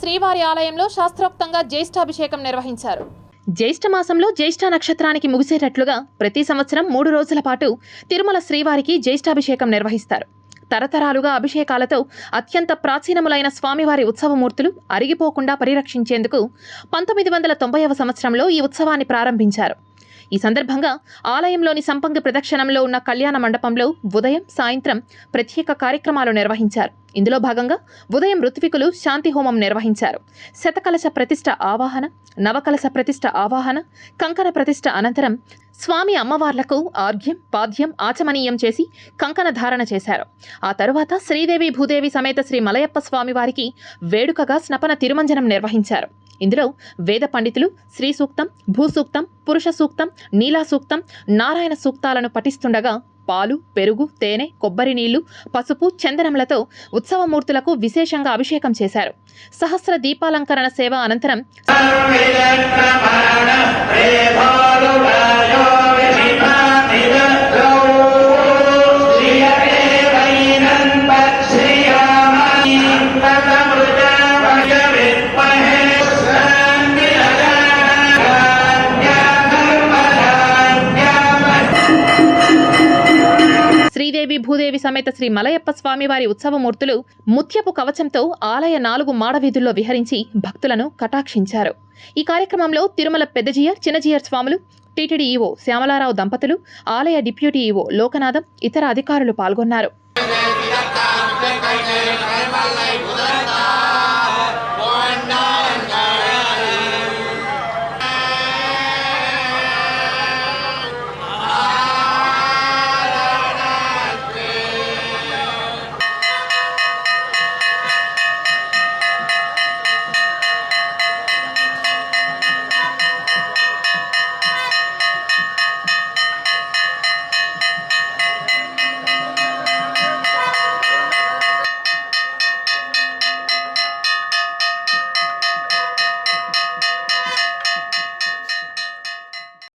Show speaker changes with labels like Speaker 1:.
Speaker 1: శ్రీవారి ఆలయంలో శాస్త్రోక్తంగా జ్యేష్ఠాభిషేకం నిర్వహించారు. జ్యేష్ఠ మాసంలో జ్యేష్ఠ నక్షత్రానికి ముగిసేటట్లుగా ప్రతి సంవత్సరం మూడు రోజుల పాటు తిరుమల శ్రీవారికి జ్యేష్ఠాభిషేకం నిర్వహిస్తారు. తరతరాలుగా అభిషేకాలతో అత్యంత ప్రాచీనములైన స్వామివారి ఉత్సవమూర్తులు అరిగిపోకుండా పరిరక్షించేందుకు పంతొమ్మిది వందల తొంభైవ సంవత్సరంలో ఈ ఉత్సవాన్ని ప్రారంభించారు. ఈ సందర్భంగా ఆలయంలోని సంపంగ ప్రదక్షిణంలో ఉన్న కళ్యాణ మండపంలో ఉదయం సాయంత్రం ప్రత్యేక కార్యక్రమాలు నిర్వహించారు. ఇందులో భాగంగా ఉదయం ఋత్వికులు శాంతి హోమం నిర్వహించారు. శతకలశ ప్రతిష్ఠ ఆవాహన నవకలశ ప్రతిష్ట ఆవాహన కంకణ ప్రతిష్ఠ అనంతరం స్వామి అమ్మవార్లకు ఆర్ఘ్యం పాద్యం ఆచమనీయం చేసి కంకణ ధారణ చేశారు. ఆ తరువాత శ్రీదేవి భూదేవి సమేత శ్రీ మలయప్ప స్వామి వారికి వేడుకగా స్నపన తిరుమంజనం నిర్వహించారు. ఇందులో వేద పండితులు శ్రీ సూక్తం భూసూక్తం పురుష సూక్తం నీలా సూక్తం నారాయణ సూక్తాలను పఠిస్తుండగా పాలు పెరుగు తేనె కొబ్బరి నీళ్ళు పసుపు చందనములతో ఉత్సవమూర్తులకు విశేషంగా అభిషేకం చేశారు. సహస్ర దీపాలంకరణ సేవ అనంతరం శ్రీదేవి భూదేవి సమేత శ్రీ మలయప్ప స్వామివారి ఉత్సవమూర్తులు ముత్యపు కవచంతో ఆలయ నాలుగు మాడవీధుల్లో విహరించి భక్తులను కటాక్షించారు. ఈ కార్యక్రమంలో తిరుమల పెద్దజీయర్ చిన్నజీయర్ స్వాములు టీటీడీ ఈవో శ్యామలారావు దంపతులు ఆలయ డిప్యూటీ ఈవో లోకనాథం ఇతర అధికారులు పాల్గొన్నారు.